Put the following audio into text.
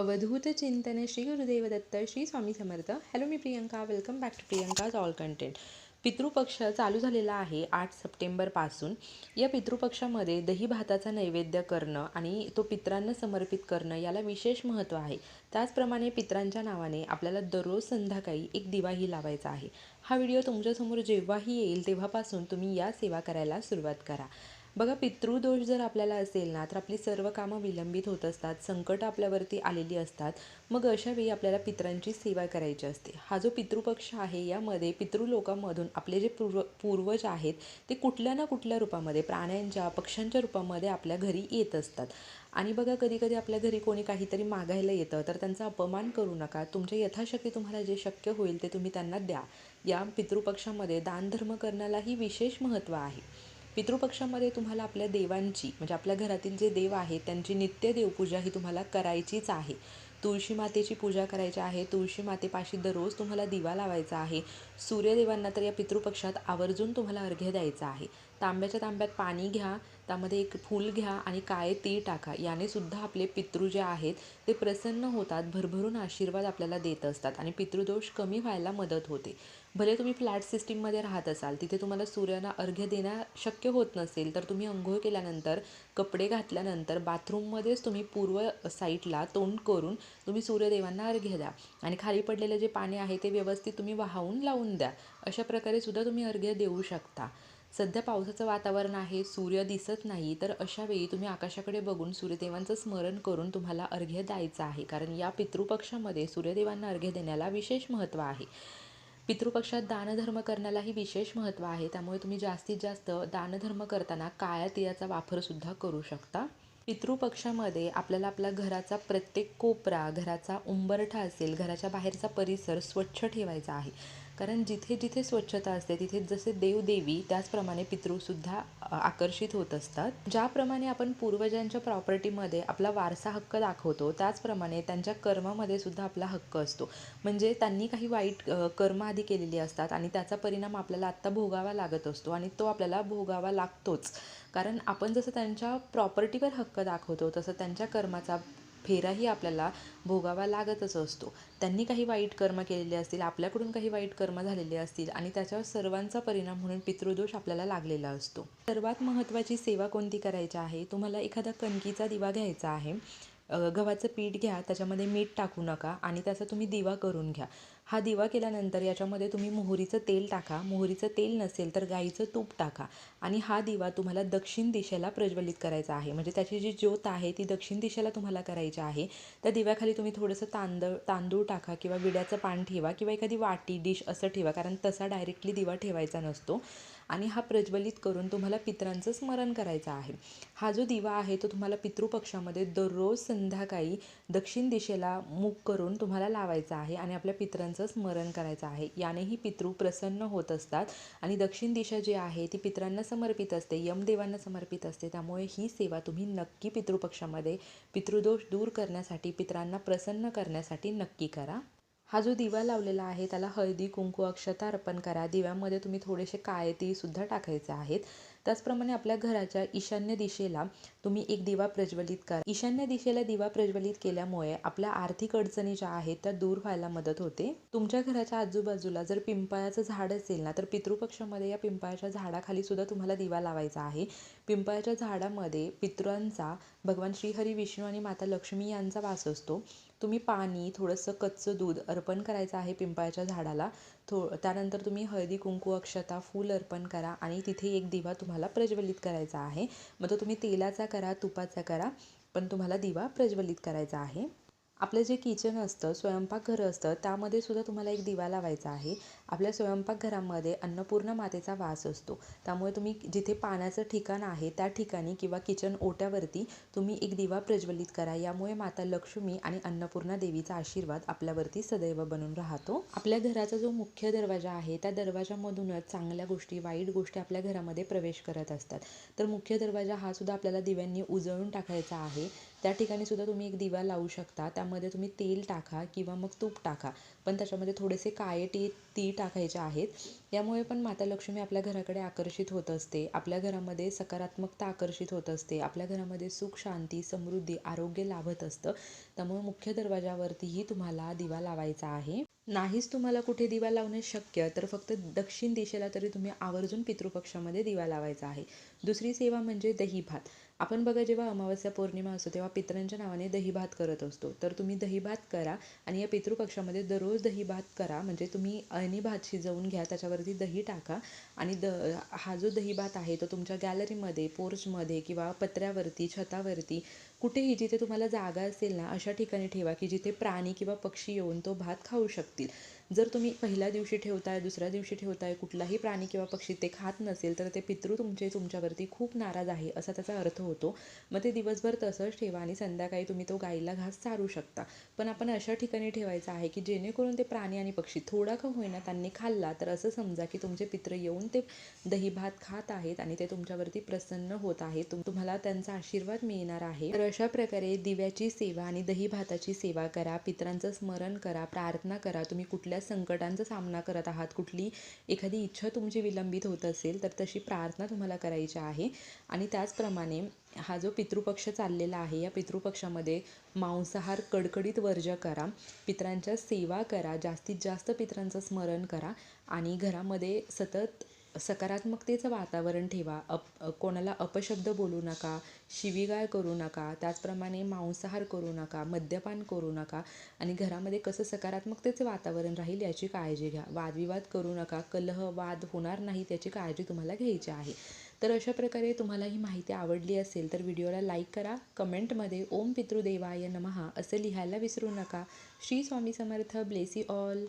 अवधूत चिंतन Shri Gurudev Datta Shri Swami Samarth. Hello me Priyanka. Welcome back to Priyanka's all content Pitrupaksha चालू झालेला आहे आठ सप्टेंबरपासून या पितृपक्षामध्ये दही भाताचा नैवेद्य करणं आणि तो पित्रांना समर्पित करणं याला विशेष महत्त्व आहे. त्याचप्रमाणे पित्रांच्या नावाने आपल्याला दररोज संध्याकाळी एक दिवाही लावायचा आहे. हा व्हिडिओ तुमच्यासमोर जेव्हाही येईल तेव्हापासून तुम्ही या सेवा करायला सुरुवात करा. बघा पितृदोष जर आपल्याला असेल ना तर आपली सर्व कामं विलंबित होत असतात संकट आपल्यावरती आलेली असतात. मग अशावेळी आपल्याला पित्रांची सेवा करायची असते. हा जो पितृपक्ष आहे यामध्ये पितृलोकामधून आपले जे पूर्व पूर्वज आहेत ते कुठल्या ना कुठल्या रूपामध्ये प्राण्यांच्या पक्ष्यांच्या रूपामध्ये आपल्या घरी येत असतात. आणि बघा कधी कधी आपल्या घरी कोणी काहीतरी मागायला येतं तर त्यांचा अपमान करू नका. तुमच्या यथाशक्ती तुम्हाला जे शक्य होईल ते तुम्ही त्यांना द्या. या पितृपक्षामध्ये दानधर्म करण्यालाही विशेष महत्त्व आहे. पितृपक्षामध्ये तुम्हाला आपल्या देवांची म्हणजे आपल्या घरातील जे देव आहेत त्यांची नित्य देवपूजा ही तुम्हाला करायचीच आहे. तुळशी मातेची पूजा करायची आहे. तुळशी मातेपाशी दररोज तुम्हाला दिवा लावायचा आहे. सूर्यदेवांना तर या पितृपक्षात आवर्जून तुम्हाला अर्घ्य द्यायचा आहे. तांब्याच्या तांब्यात पाणी घ्या. त्यामध्ये एक फूल घ्या आणि काळे तीळ टाका. याने सुद्धा आपले पितृ जे आहेत ते प्रसन्न होतात भरभरून आशीर्वाद आपल्याला देत असतात आणि पितृदोष कमी व्हायला मदत होते. भले तुम्ही फ्लॅट सिस्टीममध्ये राहत असाल तिथे तुम्हाला सूर्याला अर्घ्य देणं शक्य होत नसेल तर तुम्ही अंघोळ केल्यानंतर कपडे घातल्यानंतर बाथरूममध्येच तुम्ही पूर्व साईडला तोंड करून तुम्ही सूर्यदेवांना अर्घ्य द्या. आणि खाली पडलेलं जे पाणी आहे ते व्यवस्थित तुम्ही वाहून लावून द्या. अशा प्रकारे सुद्धा तुम्ही अर्घ्य देऊ शकता. सध्या पावसाचं वातावरण आहे सूर्य दिसत नाही तर अशा वेळी तुम्ही आकाशाकडे बघून सूर्यदेवांचं स्मरण करून तुम्हाला अर्घ्य द्यायचं आहे. कारण या पितृपक्षामध्ये सूर्यदेवांना अर्घ्य देण्याला विशेष महत्त्व आहे. पितृपक्षात दानधर्म करण्यालाही विशेष महत्त्व आहे. त्यामुळे तुम्ही जास्तीत जास्त दानधर्म करताना काळ्या तिळाचा वापरसुद्धा करू शकता. पितृपक्षामध्ये आपल्याला आपल्या घराचा प्रत्येक कोपरा घराचा उंबरठा असेल घराच्या बाहेरचा परिसर स्वच्छ ठेवायचा आहे. कारण जिथे जिथे स्वच्छता असते तिथे जसे देवदेवी त्याचप्रमाणे पितृसुद्धा आकर्षित होत असतात. ज्याप्रमाणे आपण पूर्वजांच्या प्रॉपर्टीमध्ये आपला वारसा हक्क दाखवतो त्याचप्रमाणे त्यांच्या कर्मामध्ये सुद्धा आपला हक्क असतो. म्हणजे त्यांनी काही वाईट कर्म आधी केलेली असतात आणि त्याचा परिणाम आपल्याला आत्ता भोगावा लागत असतो आणि तो आपल्याला भोगावा लागतोच. कारण आपण जसं त्यांच्या प्रॉपर्टीवर हक्क दाखवतो तसं त्यांच्या कर्माचा फेराही आपल्याला भोगावा लागतच असतो. त्यांनी काही वाईट कर्म केलेले असतील आपल्याकडून काही वाईट कर्म झालेले असतील आणि त्याच्यावर सर्वांचा परिणाम म्हणून पितृदोष आपल्याला लागलेला असतो. सर्वात महत्त्वाची सेवा कोणती करायची आहे? तुम्हाला एखादा कणकीचा दिवा घ्यायचा आहे. गव्हाचं पीठ घ्या त्याच्यामध्ये मीठ टाकू नका आणि त्याचा तुम्ही दिवा करून घ्या. हा दिवा केल्यानंतर याच्यामध्ये तुम्ही मोहरीचं तेल टाका. मोहरीचं तेल नसेल तर गाईचं तूप टाका. आणि हा दिवा तुम्हाला दक्षिण दिशेला प्रज्वलित करायचा आहे. म्हणजे त्याची जी ज्योत आहे ती दक्षिण दिशेला तुम्हाला करायची आहे. त्या दिव्याखाली तुम्ही थोडंसं तांदळ तांदूळ टाका किंवा विड्याचं पान ठेवा किंवा एखादी वाटी डिश असं ठेवा. कारण तसा डायरेक्टली दिवा ठेवायचा नसतो. आणि हा प्रज्वलित करून तुम्हाला पित्रांचं स्मरण करायचं आहे. हा जो दिवा आहे तो तुम्हाला पितृपक्षामध्ये दररोज संध्याकाळी दक्षिण दिशेला मुख करून तुम्हाला लावायचा आहे आणि आपल्या पित्रांचं स्मरण करायचं आहे. यानेही पितृ प्रसन्न होत असतात आणि दक्षिण दिशा जी आहे ती पित्रांना समर्पित असते यमदेवांना समर्पित असते. त्यामुळे ही सेवा तुम्ही नक्की पितृपक्षामध्ये पितृदोष दूर करण्यासाठी पित्रांना प्रसन्न करण्यासाठी नक्की करा. हा जो दिवा लावलेला आहे त्याला हळदी कुंकू अक्षता अर्पण करा. दिव्यामध्ये तुम्ही थोडेसे काळे तीसुद्धा टाकायचे आहेत. त्याचप्रमाणे आपल्या घराच्या ईशान्य दिशेला तुम्ही एक दिवा प्रज्वलित करा. ईशान्य दिशेला दिवा प्रज्वलित केल्यामुळे आपल्या आर्थिक अडचणी ज्या आहेत त्या दूर व्हायला मदत होते. तुमच्या घराच्या आजूबाजूला जर पिंपळाचं झाड असेल ना तर पितृपक्षामध्ये या पिंपळाच्या झाडाखाली सुद्धा तुम्हाला दिवा लावायचा आहे. पिंपळाच्या झाडामध्ये पितरांचा भगवान श्रीहरी विष्णू आणि माता लक्ष्मी यांचा वास असतो. तुम्ही पाणी थोडंसं कच्चं दूध अर्पण करायचं आहे पिंपळाच्या झाडाला. थो त्यानंतर तुम्ही हळदी कुंकू अक्षता फूल अर्पण करा आणि तिथे एक दिवा तुम्हाला प्रज्वलित करायचा आहे. मग तो तुम्ही तेलाचा करा तुपाचा करा पण तुम्हाला दिवा प्रज्वलित करायचा आहे. आपलं जे किचन असतं स्वयंपाकघर असतं त्यामध्ये सुद्धा तुम्हाला एक दिवा लावायचा आहे. आपल्या स्वयंपाकघरामध्ये अन्नपूर्णा मातेचा वास असतो. त्यामुळे तुम्ही जिथे पाण्याचं ठिकाण आहे त्या ठिकाणी किंवा किचन ओट्यावरती तुम्ही एक दिवा प्रज्वलित करा. यामुळे माता लक्ष्मी आणि अन्नपूर्णा देवीचा आशीर्वाद आपल्यावरती सदैव बनून राहतो. आपल्या घराचा जो मुख्य दरवाजा आहे त्या दरवाजामधूनच चांगल्या गोष्टी वाईट गोष्टी आपल्या घरामध्ये प्रवेश करत असतात. तर मुख्य दरवाजा हा सुद्धा आपल्याला दिव्यांनी उजळून टाकायचा आहे. त्या ठिकाणी सुद्धा तुम्ही एक दिवा लावू शकता. त्यामध्ये तुम्ही तेल टाका किंवा मग तूप टाका. पण त्याच्यामध्ये थोडेसे काळे ती टाकायच्या आहेत. यामुळे पण माता लक्ष्मी आपल्या घराकडे आकर्षित होत असते. आपल्या घरामध्ये सकारात्मकता आकर्षित होत असते. आपल्या घरामध्ये सुख शांती समृद्धी आरोग्य लाभत असतं. त्यामुळे मुख्य दरवाजावरतीही तुम्हाला दिवा लावायचा आहे. नाहीच तुम्हाला कुठे दिवा लावणे शक्य तर फक्त दक्षिण दिशेला तरी तुम्ही आवर्जून पितृपक्षामध्ये दिवा लावायचा आहे. दुसरी सेवा म्हणजे दही भात आपण बघा जेव्हा अमावस्या पौर्णिमा असतो तेव्हा पितरांच्या नावाने दही भात करत असतो. तर तुम्ही दही भात करा आणि या पितृपक्षामध्ये दररोज दही भात करा. म्हणजे तुम्ही अळणी भात शिजवून घ्या त्याच्यावरती दही टाका आणि द हा जो दही भात आहे तो तुमच्या गॅलरीमध्ये पोर्चमध्ये किंवा पत्र्यावरती छतावरती कुठेही जिथे तुम्हाला जागा असेल ना अशा ठिकाणी ठेवा की जिथे प्राणी किंवा पक्षी येऊन तो भात खाऊ शकतील. जर तुम्ही पहिल्या दिवशी ठेवताय दुसऱ्या दिवशी ठेवताय कुठलाही प्राणी किंवा पक्षी ते खात नसेल तर ते पितृ तुमचे तुमच्यावरती खूप नाराज आहे असा त्याचा अर्थ होतो. मग ते दिवसभर तसंच ठेवा आणि संध्याकाळी तुम्ही तो गाईला घास चारू शकता. पण आपण अशा ठिकाणी ठेवायचं आहे की जेणेकरून ते प्राणी आणि पक्षी थोडा का होईना त्यांनी खाल्ला तर असं समजा की तुमचे पित्र येऊन ते दही भात खात आहेत आणि ते तुमच्यावरती प्रसन्न होत आहेत तुम्हाला त्यांचा आशीर्वाद मिळणार आहे. तर अशा प्रकारे दिव्याची सेवा आणि दही भाताची सेवा करा पित्रांचं स्मरण करा प्रार्थना करा तुम्ही कुठल्या संकटांचा सामना करत आहात? कुठली एखादी इच्छा तुमची विलंबित होत असेल तर तशी प्रार्थना तुम्हाला करायची आहे. आणि त्याचप्रमाणे हा जो पितृपक्ष चाललेला आहे या पितृपक्षामध्ये मांसाहार कडकडीत वर्ज्य करा. पित्रांच्या सेवा करा. जास्तीत जास्त पित्रांचं स्मरण करा. आणि घरामध्ये सतत सकारात्मकतेचं वातावरण ठेवा. अप कोणाला अपशब्द बोलू नका शिवीगाळ करू नका त्याचप्रमाणे मांसाहार करू नका मद्यपान करू नका आणि घरामध्ये कसं सकारात्मकतेचं वातावरण राहील याची काळजी घ्या. वादविवाद करू नका कलह वाद होणार नाही त्याची काळजी तुम्हाला घ्यायची आहे. तर अशा प्रकारे तुम्हाला ही माहिती आवडली असेल तर व्हिडिओला लाईक करा कमेंटमध्ये ओम पितृदेवाय नमहा असं लिहायला विसरू नका. Shri Swami Samarth bless all.